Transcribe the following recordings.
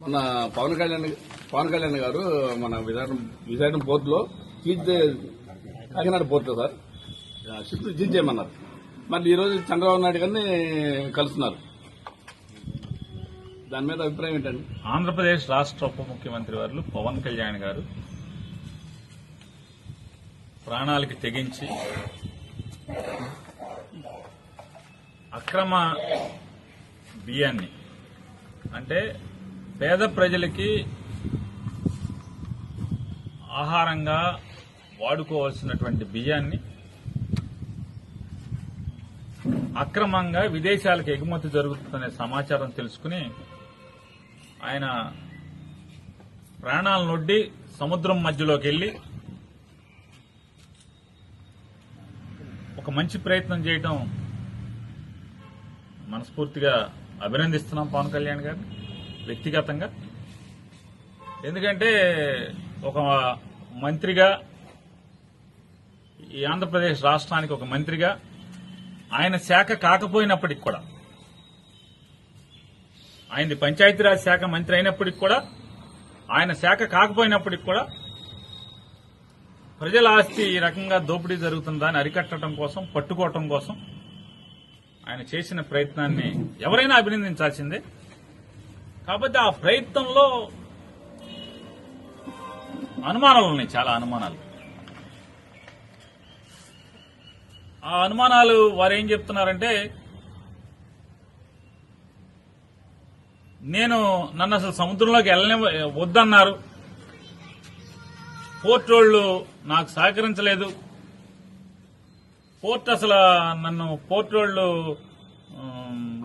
మన పవన్ కళ్యాణ్ పవన్ కళ్యాణ్ గారు మన విశాఖం విశాఖపట్నం బోర్డులో లో Kakinada board sir. Ship seize చేయమన్నారు. మరి ఈరోజు చంద్రబాబు నాయుడు గారిని కలుస్తున్నారు. దాని మీద అభిప్రాయం ఏంటండి? ఆంధ్రప్రదేశ్ రాష్ట్ర ఉప ముఖ్యమంత్రి వారు పవన్ కళ్యాణ్ గారు ప్రాణాలకి తెగించి అక్రమ బియ్యాన్ని అంటే పేద ప్రజలకి ఆహారంగా వాడుకోవాల్సినటువంటి బియ్యాన్ని అక్రమంగా విదేశాలకు ఎగుమతి జరుగుతుందనే సమాచారం తెలుసుకుని ఆయన ప్రాణాలను నొడ్డి సముద్రం మధ్యలోకి వెళ్ళి ఒక మంచి ప్రయత్నం చేయటం మనస్ఫూర్తిగా అభినందిస్తున్నాం పవన్ కళ్యాణ్ గారిని వ్యక్తిగతంగా. ఎందుకంటే ఒక మంత్రిగా ఈ ఆంధ్రప్రదేశ్ రాష్ట్రానికి ఒక మంత్రిగా ఆయన శాఖ కాకపోయినప్పటికి కూడా ఆయనది పంచాయతీరాజ్ శాఖ మంత్రి అయినప్పటికి కూడా ఆయన శాఖ కాకపోయినప్పటికి కూడా ప్రజల ఆస్తి ఈ రకంగా దోపిడీ జరుగుతుందని అరికట్టడం కోసం పట్టుకోవటం కోసం ఆయన చేసిన ప్రయత్నాన్ని ఎవరైనా అభినందించాల్సిందే. కాబట్టి ఆ ప్రయత్నంలో అనుమానాలు ఉన్నాయి చాలా అనుమానాలు. ఆ అనుమానాలు వారు ఏం చెప్తున్నారంటే నేను నన్ను అసలు సముద్రంలోకి వెళ్ళని వద్దన్నారు. పోర్ట్ వాళ్ళు నాకు సహకరించలేదు. పోర్ట్ అసలు నన్ను పోర్ట్ వాళ్ళు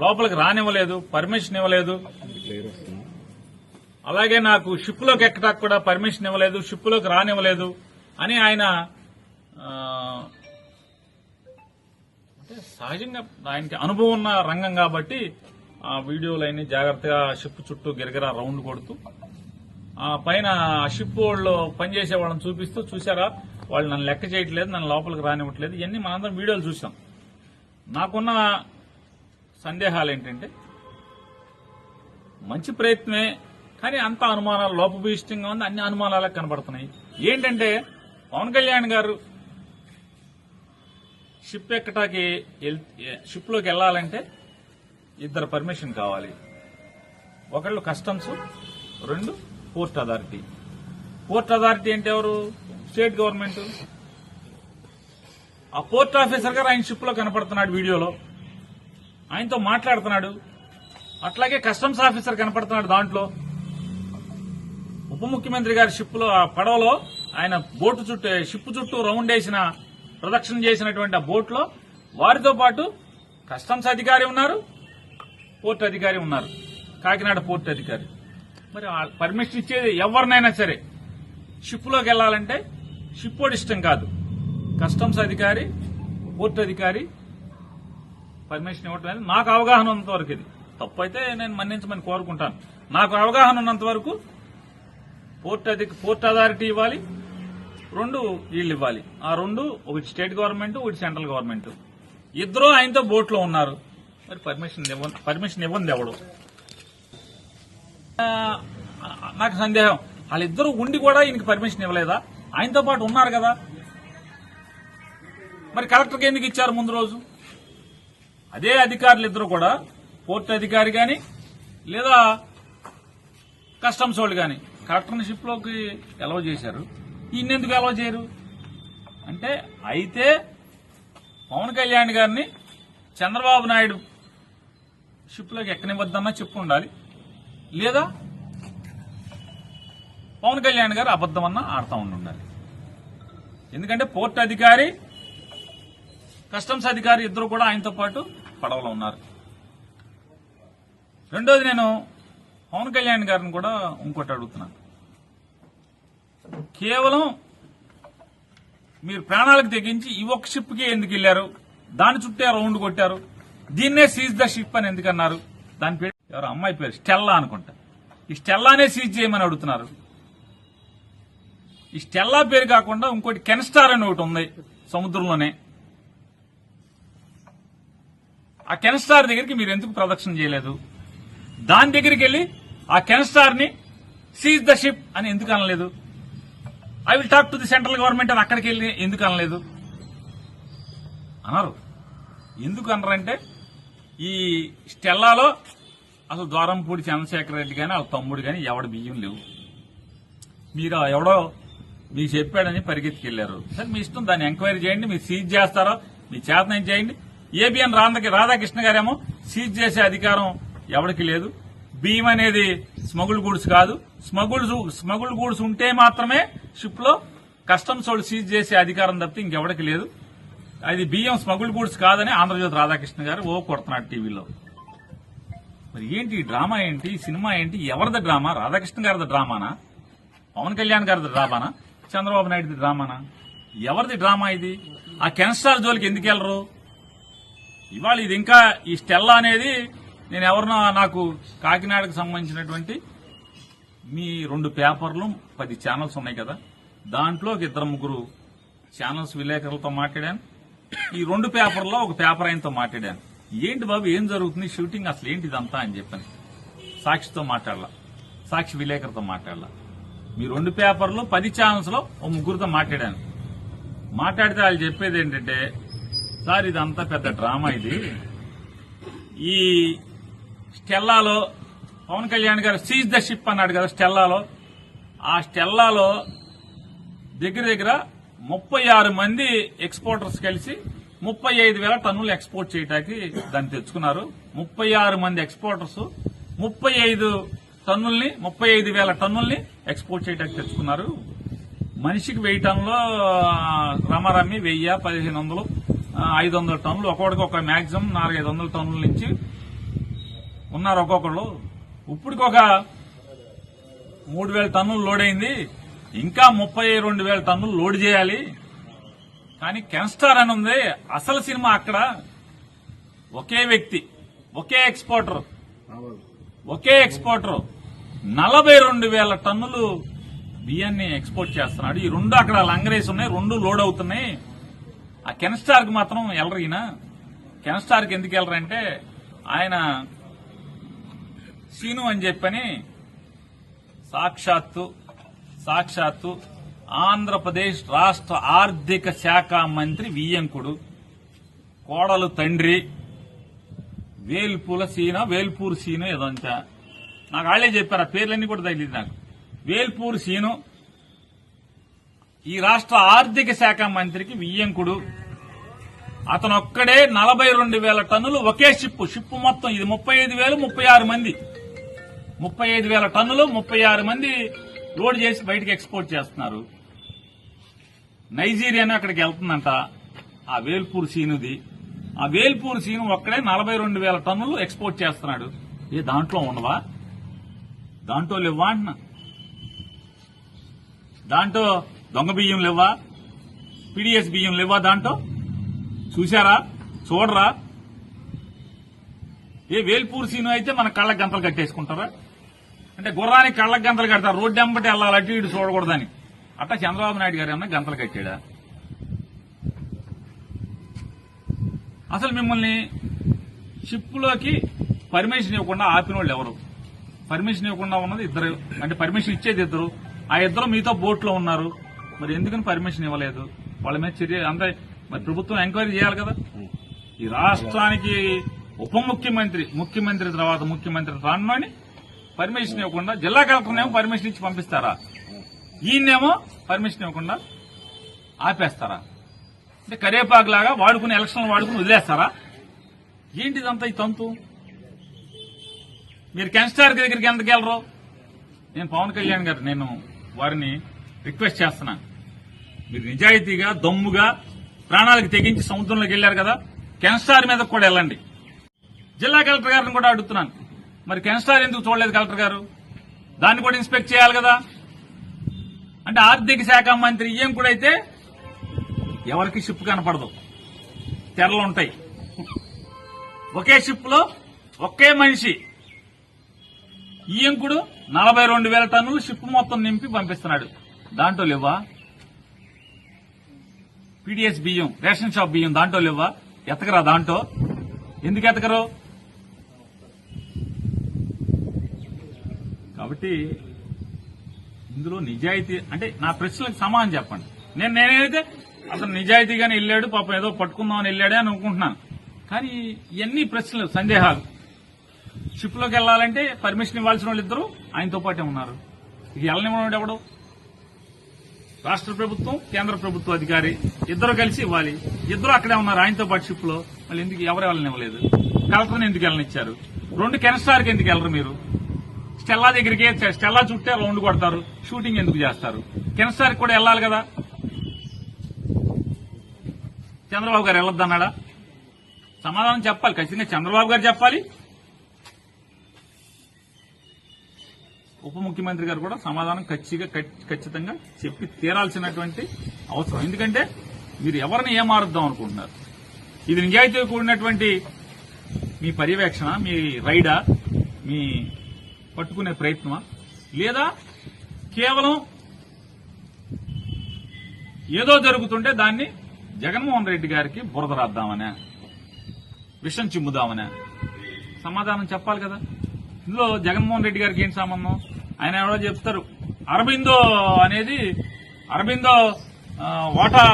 లోపలికి రానివ్వలేదు పర్మిషన్ ఇవ్వలేదు. అలాగే నాకు షిప్లోకి ఎక్కడానికి కూడా పర్మిషన్ ఇవ్వలేదు షిప్లోకి రానివ్వలేదు అని ఆయన అంటే సహజంగా ఆయనకి అనుభవం ఉన్న రంగం కాబట్టి ఆ వీడియోలన్నీ జాగ్రత్తగా షిప్ చుట్టూ గిరగిరా రౌండ్ కొడుతూ ఆ పైన షిప్ వాళ్ళు పనిచేసే వాళ్ళని చూపిస్తూ చూసారా వాళ్ళు నన్ను లెక్క చేయట్లేదు నన్ను లోపలికి రానివ్వట్లేదు. ఇవన్నీ మనందరం వీడియోలు చూసాం నాకున్న సందేహాలు ఏంటంటే మంచి ప్రయత్నమే కానీ అంత అనుమానాలు లోపభూయిష్టంగా ఉంది అన్ని అనుమానాలే కనబడుతున్నాయి. ఏంటంటే పవన్ కళ్యాణ్ గారు షిప్ ఎక్కటాకి షిప్లోకి వెళ్ళాలంటే ఇద్దరు పర్మిషన్ కావాలి. ఒకళ్ళు కస్టమ్స్ రెండు పోర్ట్ అథారిటీ. పోర్ట్ అథారిటీ అంటే ఎవరు? State government. ఆ పోర్ట్ ఆఫీసర్ గారు ఆయన షిప్లో కనపడుతున్నాడు వీడియోలో. ఆయనతో మాట్లాడుతున్నాడు. అట్లాగే కస్టమ్స్ ఆఫీసర్ కనపడుతున్నాడు దాంట్లో. ఉప ముఖ్యమంత్రి గారి షిప్లో ఆ పడవలో ఆయన బోటు చుట్టూ షిప్ చుట్టూ రౌండ్ వేసిన ప్రదక్షిణ చేసినటువంటి ఆ బోట్లో వారితో పాటు కస్టమ్స్ అధికారి ఉన్నారు పోర్ట్ అధికారి ఉన్నారు. కాకినాడ పోర్ట్ అధికారి. మరి ఆ పర్మిషన్ ఇచ్చేది ఎవరినైనా సరే షిప్లోకి వెళ్ళాలంటే షిప్ ఇష్టం కాదు. కస్టమ్స్ అధికారి పోర్ట్ అధికారి పర్మిషన్ ఇవ్వటం అనేది నాకు అవగాహన ఉన్నంత వరకు ఇది. తప్పైతే నేను మన్నించమని కోరుకుంటాను. నాకు అవగాహన ఉన్నంత వరకు పోర్ట్ అధిక పోర్ట్ అథారిటీ ఇవ్వాలి. రెండు వీళ్ళు ఇవ్వాలి. ఆ రెండు ఒకటి స్టేట్ గవర్నమెంట్ ఒకటి సెంట్రల్ గవర్నమెంట్. ఇద్దరు ఆయనతో బోట్లో ఉన్నారు. మరి పర్మిషన్ ఇవ్వ పర్మిషన్ ఇవ్వండి ఎవడు? నాకు సందేహం. వాళ్ళిద్దరూ ఉండి కూడా ఈయనకి పర్మిషన్ ఇవ్వలేదా? ఆయనతో పాటు ఉన్నారు కదా. మరి కలెక్టర్కి ఎందుకు ఇచ్చారు ముందు రోజు? అదే అధికారులు ఇద్దరు కూడా పోర్ట్ అధికారి కానీ లేదా కస్టమ్స్ వాళ్ళు కానీ కలెక్టర్ని లోకి ఎలవ చేశారు. ఇన్నెందుకు ఎందుకు ఎలవ చేయరు? అంటే అయితే పవన్ కళ్యాణ్ గారిని చంద్రబాబు నాయుడు షిప్లోకి ఎక్కనివ్వద్దన్నా చెప్పు ఉండాలి. లేదా పవన్ కళ్యాణ్ గారు అబద్దమన్నా ఆడుతూ ఉండాలి ఎందుకంటే పోర్ట్ అధికారి కస్టమ్స్ అధికారి ఇద్దరు కూడా ఆయనతో పాటు పడవలో ఉన్నారు. రెండోది నేను పవన్ కళ్యాణ్ గారిని కూడా ఇంకోటి అడుగుతున్నాను. కేవలం మీరు ప్రాణాలకు తెగించి ఈ ఒక్క షిప్కి ఎందుకు వెళ్ళారు? దాని చుట్టే రౌండ్ కొట్టారు. దీన్నే సీజ్ ద షిప్ అని ఎందుకు అన్నారు దాని పేరు ఎవరు? అమ్మాయి పేరు స్టెల్లా అనుకుంటా. ఈ స్టెల్లానే సీజ్ చేయమని అడుగుతున్నారు. ఈ స్టెల్లా పేరు కాకుండా ఇంకోటి కెన్స్టార్ అని ఒకటి ఉంది సముద్రంలోనే. ఆ కెన్స్టార్ దగ్గరికి మీరు ఎందుకు ప్రదక్షిణ చేయలేదు? దాని దగ్గరికి వెళ్ళి ఆ కెన్స్టార్ని సీజ్ ద షిప్ అని ఎందుకు అనలేదు? I will talk to the central government అని అక్కడికి వెళ్ళి ఎందుకు అనలేదు? అన్నారు. ఎందుకు అనరంటే ఈ స్టెల్లాలో అసలు ద్వారంపూడి చంద్రశేఖర రెడ్డి కానీ వాళ్ళ తమ్ముడు కానీ ఎవడ బియ్యం లేవు. మీరు ఎవడో మీకు చెప్పాడని పరిగెత్తికెళ్ళారు సరే మీ ఇష్టం దాన్ని ఎంక్వైరీ చేయండి మీరు సీజ్ చేస్తారో మీ చేతనం చేయండి. ఏబిఎన్ రాధాకృష్ణ గారేమో సీజ్ చేసే అధికారం ఎవరికి లేదు. బియ్యం అనేది స్మగుల్ గూడ్స్ కాదు. స్మగుల్ స్మగుల్ గూడ్స్ ఉంటే మాత్రమే షిప్లో కస్టమ్స్ వాళ్ళు సీజ్ చేసే అధికారం తప్పితే ఇంకెవరికి లేదు. అది బియ్యం స్మగుల్ గూడ్స్ కాదని ఆంధ్రజ్యోతి రాధాకృష్ణ గారు ఓ కొడుతున్నాడు టీవీలో. మరి ఏంటి ఈ డ్రామా ఏంటి? సినిమా ఏంటి? ఎవరిది డ్రామా? రాధాకృష్ణ గారిది డ్రామానా? పవన్ కళ్యాణ్ గారిది డ్రామానా? చంద్రబాబు నాయుడుది డ్రామానా? ఎవరిది డ్రామా ఇది? ఆ కెన్స్టార్ జోలికి ఎందుకు వెళ్ళరు? ఇవాళ ఇది ఇంకా ఈ స్టెల్లా అనేది నేను ఎవరినో నాకు కాకినాడకు సంబంధించినటువంటి మీ రెండు పేపర్లు పది ఛానల్స్ ఉన్నాయి కదా. దాంట్లో ఒక ఇద్దరు ముగ్గురు ఛానల్స్ విలేకరులతో మాట్లాడాను. ఈ రెండు పేపర్లో ఒక పేపర్ ఆయనతో మాట్లాడాను. ఏంటి బాబు ఏం జరుగుతుంది? షూటింగ్ అసలు ఏంటి ఇదంతా అని చెప్పాను. సాక్షితో మాట్లాడలా. సాక్షి విలేకరుతో మాట్లాడలా. మీ రెండు పేపర్లు పది ఛానల్స్లో ఓ ముగ్గురితో మాట్లాడాను. మాట్లాడితే వాళ్ళు చెప్పేది ఏంటంటే సార్ ఇదంతా పెద్ద డ్రామా ఇది. ఈ స్టెల్లాలో పవన్ కళ్యాణ్ గారు సీజ్ ద షిప్ అన్నాడు కదా స్టెల్లాలో. ఆ స్టెల్లాలో దగ్గర దగ్గర ముప్పై ఆరు మంది ఎక్స్పోర్టర్స్ కలిసి ముప్పై ఐదు వేల టన్నులు ఎక్స్పోర్ట్ చేయడానికి దాన్ని తెచ్చుకున్నారు. ముప్పై ఆరు మంది ఎక్స్పోర్టర్స్ ముప్పై ఐదు టన్నుల్ని ముప్పై ఐదు వేల టన్నుల్ని ఎక్స్పోర్ట్ చేయడానికి తెచ్చుకున్నారు. మనిషికి వెయ్యి టన్నులో రమారమ్మి వెయ్యి పదిహేను వందలు ఐదు వందల టన్నులు ఒక్కొక్కడికి ఒక మాక్సిమం నాలుగైదు వందల టన్నుల నుంచి ఉన్నారు ఒక్కొక్కళ్ళు. ఇప్పటికి ఒక మూడు వేల టన్నులు లోడ్ అయింది ఇంకా ముప్పై రెండు వేల టన్నులు లోడ్ చేయాలి. కానీ కెన్స్టార్ అని ఉంది. అసలు సినిమా అక్కడ ఒకే వ్యక్తి ఒకే ఎక్స్పోర్టర్ ఒకే ఎక్స్పోర్టర్ నలభై రెండు వేల టన్నులు బియ్యాన్ని ఎక్స్పోర్ట్ చేస్తున్నాడు. ఈ రెండు అక్కడ లంగరేసి ఉన్నాయి రెండు లోడ్ అవుతున్నాయి. ఆ కెన్స్టార్కి మాత్రం వెళ్ళరు ఈయన కెన్స్టార్కి ఎందుకు వెళ్ళరంటే ఆయన సీను అని చెప్పని సాక్షాత్తు సాక్షాత్తు ఆంధ్రప్రదేశ్ రాష్ట్ర ఆర్థిక శాఖ మంత్రి వియ్యంకుడు కోడలు తండ్రి వేల్పూల సీన వేల్పూర్ సీను ఏదో నాకు వాళ్ళే చెప్పారు ఆ పేర్లన్నీ కూడా తగిలింది నాకు. వేల్పూర్ సీను ఈ రాష్ట్ర ఆర్థిక శాఖ మంత్రికి వియ్యంకుడు. అతను ఒక్కడే నలభై రెండు వేల టన్నులు ఒకే షిప్ షిప్ మొత్తం ఇది ముప్పై ఐదు వేలు ముప్పై ఆరు మంది. ముప్పై ఐదు వేల టన్నులు ముప్పై ఆరు మంది లోడ్ చేసి బయటకు ఎక్స్పోర్ట్ చేస్తున్నారు. నైజీరియానే అక్కడికి వెళ్తుందంట ఆ వేల్పూర్ సీనుది. ఆ వేల్పూర్ సీను ఒక్కడే నలభై రెండు వేల టన్నులు ఎక్స్పోర్ట్ చేస్తున్నాడు. ఏ దాంట్లో ఉండవా? దాంట్లో లేవా అంటున్నా. దాంట్లో దొంగ బియ్యం లేవా? పీడిఎస్ బియ్యం లేవా దాంట్లో? చూశారా? చూడరా? ఏ వేల్పూర్ సీను అయితే మన కళ్ళ గంతలు కట్టేసుకుంటారా? అంటే గుర్రానికి కళ్ళకి గంతలు కడతారు. రోడ్డు ఎంబటి వెళ్ళాలి అటు ఇటు చూడకూడదని. అట్లా చంద్రబాబు నాయుడు గారు ఏమన్నా గంతలు కట్టాడా? అసలు మిమ్మల్ని షిప్లోకి పర్మిషన్ ఇవ్వకుండా ఆపిన వాళ్ళు ఎవరు? పర్మిషన్ ఇవ్వకుండా ఉన్నది ఇద్దరు. అంటే పర్మిషన్ ఇచ్చేది ఇద్దరు. ఆ ఇద్దరు మీతో బోట్లో ఉన్నారు. మరి ఎందుకని పర్మిషన్ ఇవ్వలేదు? వాళ్ళ మీద చర్య అంతే మరి ప్రభుత్వం ఎంక్వైరీ చేయాలి కదా. ఈ రాష్ట్రానికి ఉప ముఖ్యమంత్రి ముఖ్యమంత్రి తర్వాత ముఖ్యమంత్రి రానుని పర్మిషన్ ఇవ్వకుండా జిల్లా కలెక్టర్నేమో పర్మిషన్ ఇచ్చి పంపిస్తారా? ఈయన్నేమో పర్మిషన్ ఇవ్వకుండా ఆపేస్తారా? అంటే కరేపాకులాగా వాడుకుని ఎలక్షన్లు వాడుకుని వదిలేస్తారా? ఏంటిదంతా ఈ తంతు? మీరు కెన్స్టార్ దగ్గరికి ఎందుకు వెళ్ళరు? నేను పవన్ కళ్యాణ్ గారు నేను వారిని రిక్వెస్ట్ చేస్తున్నాను మీరు నిజాయితీగా దమ్ముగా ప్రాణాలకు తెగించి సముద్రంలోకి వెళ్ళారు కదా కెన్స్టార్ మీద కూడా వెళ్ళండి. జిల్లా కలెక్టర్ గారిని కూడా అడుగుతున్నాను. మరి కెన్స్టార్ ఎందుకు చూడలేదు కలెక్టర్ గారు? దాన్ని కూడా ఇన్స్పెక్ట్ చేయాలి కదా? అంటే ఆర్థిక శాఖ మంత్రి ఈఎం కూడా అయితే ఎవరికి షిప్ కనపడదు. తెరలు ఉంటాయి. ఒకే షిప్లో ఒకే మనిషి. ఈయంకుడు నలభై రెండు వేల టన్నులు షిప్ మొత్తం నింపి పంపిస్తున్నాడు. దాంట్లో లేవా? పీడిఎస్ బియ్యం రేషన్ షాప్ బియ్యం దాంట్లో లేవా? ఎతకరా దాంట్లో? ఎందుకు ఎతకరు? కాబట్టి ఇందులో నిజాయితీ అంటే నా ప్రశ్నలకు సమానం చెప్పండి. నేను నేనైతే అతను నిజాయితీగానే వెళ్ళాడు పాపం ఏదో పట్టుకుందామని వెళ్ళాడే అని అనుకుంటున్నాను. కానీ ఇవన్నీ ప్రశ్నలు సందేహాలు. షిప్లోకి వెళ్ళాలంటే పర్మిషన్ ఇవ్వాల్సిన వాళ్ళు ఇద్దరు ఆయనతో పాటే ఉన్నారు. ఇక వెళ్ళనివ్వడం ఎవడు? రాష్ట్ర ప్రభుత్వం కేంద్ర ప్రభుత్వ అధికారి ఇద్దరు కలిసి ఇవ్వాలి. ఇద్దరు అక్కడే ఉన్నారు ఆయనతో పాటు షిప్లో. మళ్ళీ ఎందుకు ఎవరు వెళ్ళనివ్వలేదు? కలెక్టర్ని ఎందుకు వెళ్ళనిచ్చారు? రెండు కెనస్టార్కి ఎందుకు వెళ్ళరు మీరు? స్టెల్లా దగ్గరికి స్టెల్లా చుట్టే రౌండ్ కొడతారు. షూటింగ్ ఎందుకు చేస్తారు? కెనస్టార్కి కూడా వెళ్ళాలి కదా? చంద్రబాబు గారు వెళ్ళొద్దన్నాడా? సమాధానం చెప్పాలి. ఖచ్చితంగా చంద్రబాబు గారు చెప్పాలి. ఉప ముఖ్యమంత్రి గారు కూడా సమాధానం ఖచ్చితంగా ఖచ్చితంగా చెప్పి తీరాల్సినటువంటి అవసరం. ఎందుకంటే మీరు ఎవరిని ఏమారుద్దాం అనుకుంటున్నారు? ఇది నిజాయితీ కూడినటువంటి మీ పర్యవేక్షణ మీ రైడా మీ పట్టుకునే ప్రయత్నమా? లేదా కేవలం ఏదో జరుగుతుంటే దాన్ని జగన్మోహన్ రెడ్డి గారికి బురద రాద్దామనే విషం చిమ్ముదామనే. సమాధానం చెప్పాలి కదా. ఇందులో జగన్మోహన్ రెడ్డి గారికి ఏం సంబంధం? ఆయన ఎవరో చెప్తారు. అరబిందో అనేది అరబిందో ఓటా వాటా.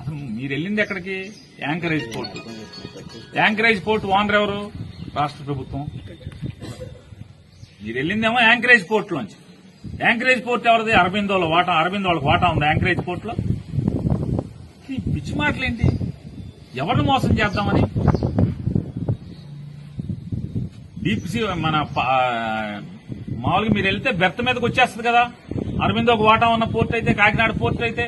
అసలు మీరు వెళ్ళింది ఎక్కడికి? Anchorage port. Anchorage port owner ఎవరు? రాష్ట్ర ప్రభుత్వం. మీరు వెళ్ళిందేమో యాంకరేజ్ పోర్ట్లోంచి. యాంకరేజ్ పోర్ట్ ఎవరిది? అరబిందోల వాటా అరబిందో వాళ్ళకి వాటా ఉంది యాంకరేజ్ కోర్టులో ఈ పిచ్చి మాటలేంటి? ఎవరిని మోసం చేద్దామని? డీప్ సీ మన మామూలుగా మీరు వెళ్తే బెర్త్ మీదకి వచ్చేస్తుంది కదా. అరవిందో ఒక వాటా ఉన్న పోర్ట్ అయితే కాకినాడ పోర్ట్ అయితే.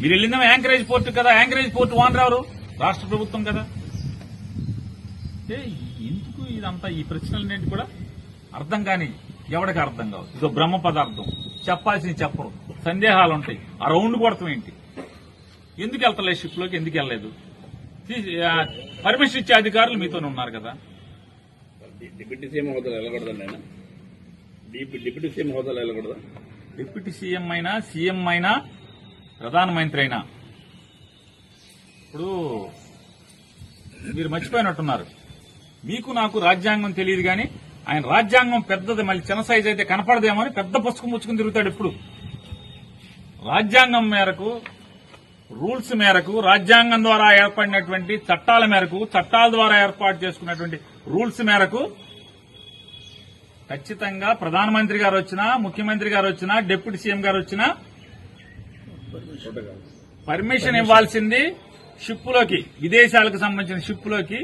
మీరు వెళ్ళిందేమో యాంకరేజ్ పోర్ట్ కదా. యాంకరేజ్ పోర్ట్ ఓనర్ ఎవరు? రాష్ట్ర ప్రభుత్వం కదా. ఏ, ఎందుకు ఇదంతా ఈ ప్రశ్నలన్నింటి కూడా అర్థం కాని ఎవరికి అర్థం కావు ఇదో బ్రహ్మ పదార్థం. చెప్పాల్సింది చెప్పరు. సందేహాలు ఉంటాయి ఆ రౌండ్ కొడతాం ఏంటి? ఎందుకు వెళ్తలేదు షిప్లోకి ఎందుకు వెళ్ళలేదు? పర్మిషన్ ఇచ్చే అధికారులు మీతోనే ఉన్నారు కదా. డిప్యూటీ సీఎం హోదాలో వెళ్ళకూడదండి ఆయన డిప్యూ- డిప్యూటీ సీఎం హోదాలో వెళ్ళకూడదా? డిప్యూటీ సీఎం అయినా సీఎం అయినా ప్రధానమంత్రి అయినా. ఇప్పుడు మీరు మర్చిపోయినట్టున్నారు. మీకు నాకు రాజ్యాంగం తెలియదు కానీ ఆయన రాజ్యాంగం పెద్దది మళ్ళీ చిన్న సైజ్ అయితే కనపడదేమో అని పెద్ద పుస్తకం ముచ్చుకుని తిరుగుతాడు ఇప్పుడు. రాజ్యాంగం మేరకు రూల్స్ మేరకు రాజ్యాంగం ద్వారా ఏర్పడినటువంటి చట్టాల మేరకు చట్టాల ద్వారా ఏర్పాటు చేసుకున్నటువంటి రూల్స్ మేరకు ఖచ్చితంగా ప్రధానమంత్రి గారు వచ్చినా ముఖ్యమంత్రి గారు వచ్చినా డిప్యూటీ సీఎం గారు వచ్చినా పర్మిషన్ ఇవ్వాల్సింది షిప్పులోకి విదేశాలకు సంబంధించిన షిప్పులోకి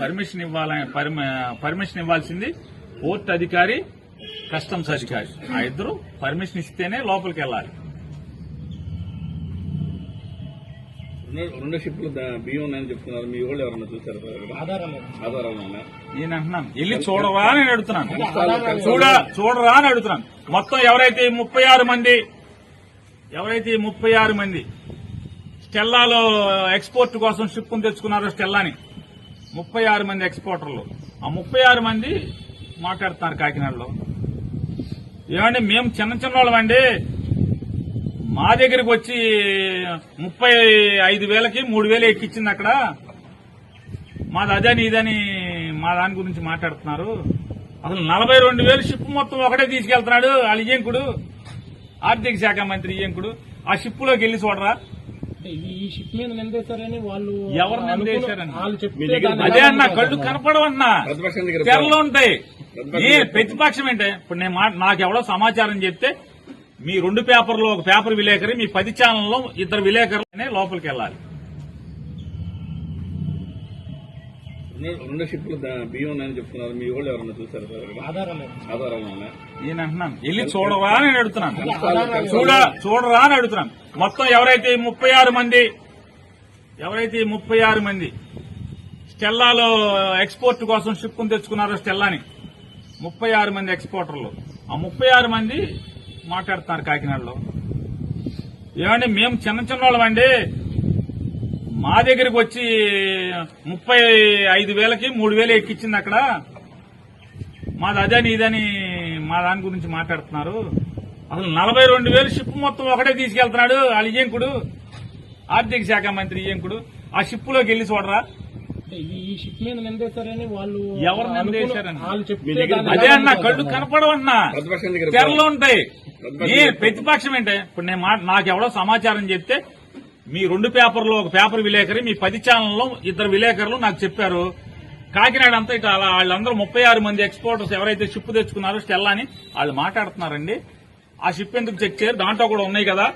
పర్మిషన్ ఇవ్వాలని పర్మిషన్ ఇవ్వాల్సింది పోర్ట్ అధికారి కస్టమ్స్ అధికారి. ఆ ఇద్దరు పర్మిషన్ ఇస్తేనే లోపలికి వెళ్ళాలి. రెండు- రెండు షిప్లు దా- బియ్యం ఉన్నాయని చెప్తున్నారు. మీ వాళ్ళు ఎవరన్నా చూసారు? సార్ అక్కడ? ఆధారాలు ఉన్నాయి నేను అంటున్నాను. వెళ్ళి చూడరా అని నేను అడుగుతున్నాను. చూడ చూడరా అని అడుగుతున్నాను. మొత్తం ఎవరైతే ముప్పై ఆరు మంది ఎవరైతే ముప్పై ఆరు మంది స్టెల్లాలో ఎక్స్పోర్ట్ కోసం షిప్ తెచ్చుకున్నారో స్టెల్లాని ముప్పై ఆరు మంది ఎక్స్పోర్టర్లు. ఆ ముప్పై ఆరు మంది మాట్లాడుతున్నారు కాకినాడలో. ఏమండి మేము చిన్న చిన్న వాళ్ళమండి మా దగ్గరికి వచ్చి ముప్పై ఐదు వేలకి మూడు వేలు ఎక్కిచ్చింది అక్కడ. మాది అదని ఇదని మా దాని గురించి మాట్లాడుతున్నారు. అసలు నలభై రెండు వేలు షిప్ మొత్తం ఒకటే తీసుకెళ్తున్నాడు వాళ్ళు ఇయ్యంకుడు ఆర్థిక శాఖ మంత్రి ఇయ్యంకుడు ఆ షిప్లోకి వెళ్ళి చూడరా. ఈ షిప్ మీద నిందేశారని వాళ్ళు ఎవరు నిందేశారని? అదే అన్న కళ్ళు. కనపడవన్నా. తెరలు ఉంటాయి. దగ్గర- ప్రతిపక్షం ఏంటే? ఇప్పుడు నేను నాకు ఎవడో సమాచారం చెప్తే మీ రెండు పేపర్లో ఒక పేపర్ విలేకరి మీ పది ఛానల్లో ఇద్దరు విలేకరులనే లోపలికి వెళ్ళాలి. రెండు- షిప్లు బియ్యం ఉన్నాయని చెప్తున్నారు. మీ వాళ్ళు ఎవరన్నా చూసారు? ఆధారాలు నేను అంటున్నాను. వెళ్ళి చూడరా అని నేను అడుగుతున్నాను. చూడ చూడరా అని అడుగుతున్నాను. మొత్తం ఎవరైతే ఈ ముప్పై ఆరు మంది ఎవరైతే ఈ ముప్పై ఆరు మంది స్టెల్లాలో ఎక్స్పోర్ట్ కోసం షిప్ తెచ్చుకున్నారో స్టెల్లాని ముప్పై ఆరు మంది ఎక్స్పోర్టర్లు ఆ ముప్పై ఆరు మంది మాట్లాడుతున్నారు కాకినాడలో. ఏమండి మేము చిన్న చిన్న వాళ్ళమండి మా దగ్గరికి వచ్చి ముప్పై ఐదు వేలకి మూడు వేలు ఎక్కిచ్చింది అక్కడ. మాది అదని ఇదని మా దాని గురించి మాట్లాడుతున్నారు. అసలు నలభై రెండు వేలు షిప్ మొత్తం ఒకటే తీసుకెళ్తున్నాడు వాళ్ళు ఇయ్యంకుడు ఆర్థిక శాఖ మంత్రి ఇయ్యంకుడు ఆ షిప్లోకి వెళ్ళి చూడరా. ఈ షిప్ మీద నిందేశారని వాళ్ళు ఎవరు నిందేశారని? వాళ్ళు అదే అన్నా కళ్ళు? కనపడవన్నా. తెరలు ఉంటాయి. ప్రతిపక్షం నీ ప్రతిపక్షం ఏంటే? ఇప్పుడు నేను మాట నాకు ఎవడో సమాచారం చెప్తే మీ రెండు పేపర్లో ఒక పేపర్ విలేకరి మీ పది ఛానల్లో ఇద్దరు విలేకరులు నాకు చెప్పారు. కాకినాడ అంతా ఇట్లా అలా వాళ్ళందరూ ముప్పై ఆరు మంది ఎక్స్పోర్టర్స్ ఎవరైతే షిప్ తెచ్చుకున్నారో స్టెల్లా అని వాళ్ళు మాట్లాడుతున్నారండి. ఆ షిప్ ఎందుకు చెక్ చేయరు? దాంట్లో కూడా ఉన్నాయి కదా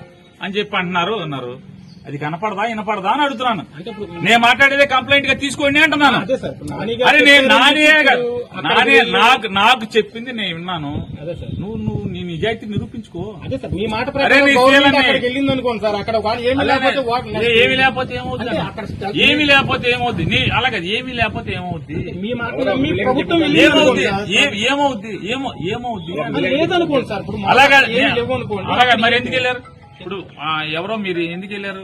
అని చెప్పి అంటున్నారు అన్నారు. అది కనపడదా వినపడదా అని అడుగుతున్నాను. నేను మాట్లాడేదే కంప్లైంట్గా తీసుకోండి అంటున్నాను. అదే సార్ ఇప్పుడు నాని అరే నేను నానే నాకు నాకు చెప్పింది నేను విన్నాను. అదే సార్. నువ్వు నువ్వు నీ నిజాయితీ నిరూపించుకో. అదే సార్ మీ మాట ఏమి లేకపోతే వాట్ ఏ- ఏమి లేకపోతే ఏమవుద్ది అంటే అన్న? అక్కడ స్టెల్- ఏమి లేకపోతే ఏమవుద్ది? నీ అలాగే ఏమి లేకపోతే ఏమవుద్ది? మీ మాట మీ ప్రభుత్వం వెళ్ళింది ఏమవుద్ది? ఏమవుద్ది? ఏమో ఏమవుద్ది? అలాగా అలాగే మరి ఎందుకు వెళ్ళారు? ఇప్పుడు ఎవరో మీరు ఎందుకు వెళ్ళారు?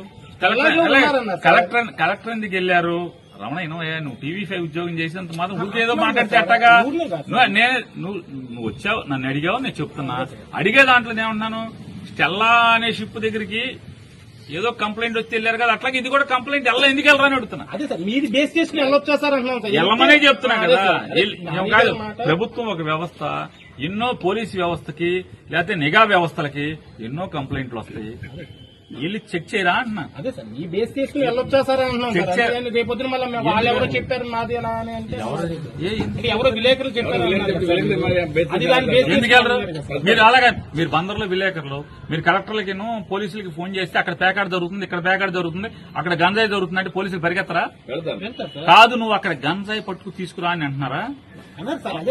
కలెక్టర్. కలెక్టర్ ఎందుకు వెళ్ళారు? రమణ నువ్వు టీవీ ఫైవ్ ఉద్యోగం చేసినంత మాత్రం ఊరికేదో మాట్లాడితే అట్టగా నేను నువ్వు నువ్వు వచ్చావు నన్ను అడిగావు నేను చెప్తున్నా. అడిగే దాంట్లో ఏమన్నాను? స్టెల్లా అనే షిప్ దగ్గరికి ఏదో కంప్లైంట్ వచ్చి వెళ్ళారు కదా అట్లాగే ఇది కూడా కంప్లైంట్ ఎలా ఎందుకు వెళ్ళరా అని అడుగుతున్నా. అదే సార్ మీది బేస్ చేసుకుని వెళ్ళొచ్చా సార్ వెళ్ళమనే చెప్తున్నా కదా. ప్రభుత్వం ఒక వ్యవస్థ ఎన్నో పోలీసు వ్యవస్థకి లేకపోతే నిఘా వ్యవస్థలకి ఎన్నో కంప్లైంట్లు వస్తాయి. వెళ్ళి చెక్ చేయరా అంటున్నా అదే సార్ మీ బేస్ చేసుకుని వెళ్ళొచ్చా సార్ అంటున్నాం రేపొద్దున మళ్ళీ వాళ్ళు ఎవరో చెప్పారు నాదేనా అని అంటే ఎవరో విలేకరులు చెప్పారు మీరు అలాగే మీరు బందర్లో విలేకరులు మీరు కలెక్టర్లకి పోలీసులకి ఫోన్ చేస్తే అక్కడ పేకాడు జరుగుతుంది ఇక్కడ పేకాడు జరుగుతుంది అక్కడ గంజాయి జరుగుతుంది అంటే పోలీసులు పరిగెత్తరా? వెళ్తాను వెళ్తారు సార్. కాదు నువ్వు అక్కడ గంజాయి పట్టుకు తీసుకురా అని అంటున్నారా?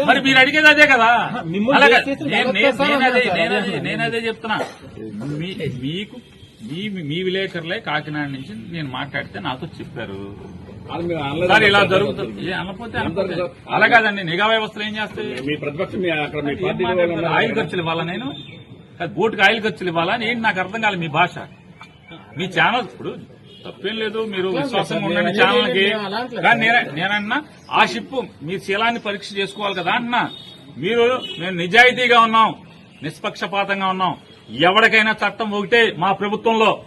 మరి మీరు అడిగేది అదే కదా. అలాగే నేనదే చెప్తున్నా. మీకు మీ మీ విలేకరులే కాకినాడ నుంచి నేను మాట్లాడితే నాతో చెప్పారు. సార్ ఇలా. జరుగుతుంది అనకపోతే. అలా కాదండి నిఘా వ్యవస్థలు ఏం చేస్తాయి? మీ ప్రతిపక్షం? ఆయిల్ ఖర్చులు ఇవ్వాలా నేను? బోటుకి ఆయిల్ ఖర్చులు ఇవ్వాలా? అని ఏంటి నాకు అర్థం కాలేదు మీ భాష. మీ ఛానల్ ఇప్పుడు తప్పేం లేదు మీరు విశ్వాసంగా ఉండండి నేను ఛానల్కి నేను. కానీ నేనే- నేనన్నా ఆ షిప్ మీ శీలాన్ని పరీక్ష చేసుకోవాలి కదా అన్నా. మీరు మేము నిజాయితీగా ఉన్నాం నిష్పక్షపాతంగా ఉన్నాం. ఎవరికైనా చట్టం ఒకటే మా ప్రభుత్వంలో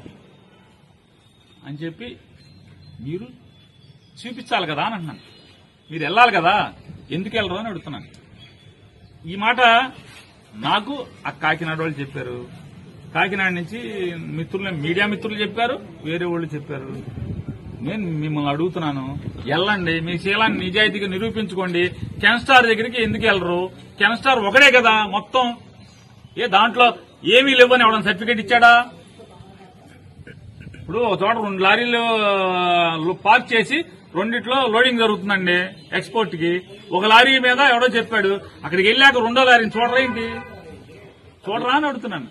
అని చెప్పి మీరు చూపించాలి కదా అని అంటున్నాను మీరు వెళ్ళాలి కదా? ఎందుకు వెళ్ళరు అని అడుగుతున్నాను. ఈ మాట నాకు ఆ కాకినాడ వాళ్ళు చెప్పారు. కాకినాడ నుంచి మిత్రులు మీడియా మిత్రులు చెప్పారు వేరే వాళ్ళు చెప్పారు. నేను మిమ్మల్ని అడుగుతున్నాను వెళ్ళండి మీ శీలాన్ని నిజాయితీగా నిరూపించుకోండి. కెన్స్టార్ దగ్గరికి ఎందుకు వెళ్ళరు? కెన్స్టార్ ఒకడే కదా మొత్తం. ఏ దాంట్లో ఏమీ లేవని ఎవడన్నా సర్టిఫికేట్ ఇచ్చాడా? ఇప్పుడు ఒక చోట రెండు లారీలు పార్క్ చేసి రెండిట్లో లోడింగ్ జరుగుతుందండి ఎక్స్పోర్ట్కి ఒక లారీ మీద ఎవడో చెప్పాడు అక్కడికి వెళ్ళాక రెండో లారీని చూడరేంటి చూడరా అని అడుగుతున్నాను.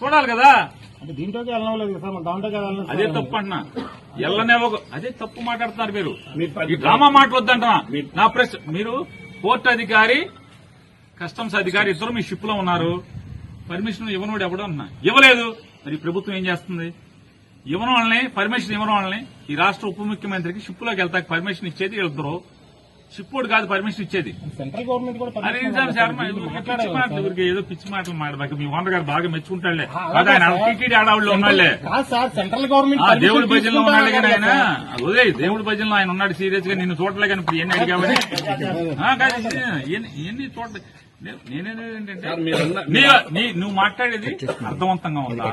చూడాలి కదా. దీంట్లోకి వెళ్ళలేదు అదే తప్పు అంటున్నా. ఒక అదే తప్పు మాట్లాడుతున్నారు మీరు. ఈ డ్రామా మాట్లాడొద్దంటున్నా నా ప్రెస్ మీరు కోర్టు అధికారి కస్టమ్స్ అధికారి ఇద్దరు మీ షిప్లో ఉన్నారు. పర్మిషన్ ఇవ్వనోడు ఎవడో అన్నా. ఇవ్వలేదు. మరి ప్రభుత్వం ఏం చేస్తుంది? ఇవ్వని వాళ్ళని పర్మిషన్ ఇవ్వని వాళ్ళని ఈ రాష్ట్ర ఉప ముఖ్యమంత్రికి షిప్లోకి వెళ్తాకి పర్మిషన్ ఇచ్చేది ఇద్దరు. షిప్ వాడు కాదు పర్మిషన్ ఇచ్చేది. సెంట్రల్ గవర్నమెంట్ కూడా ఏదో పిచ్చి మాటలు మాట్లాడబాక మీ ఓనర్ గారు బాగా మెచ్చుకుంటాడులే. కాదు ఆయన. టీటీడీ ఆడవాళ్ళు ఉన్నాళ్ళే సెంట్రల్ గవర్నమెంట్ దేవుడి భజనలో ఉన్నాడు కానీ ఆయన. వదిలే దేవుడి భజనలో ఆయన ఉన్నాడు సీరియస్గా నిన్ను చూడలే కానీ ఇప్పుడు ఎన్ని అడిగావని. ఎన్ని- ఎన్ని చూడలే నేనేది ఏంటంటే సార్, మీరన్న- నీ- నీ- నువ్వు మాట్లాడేది అర్థవంతంగా ఉందా?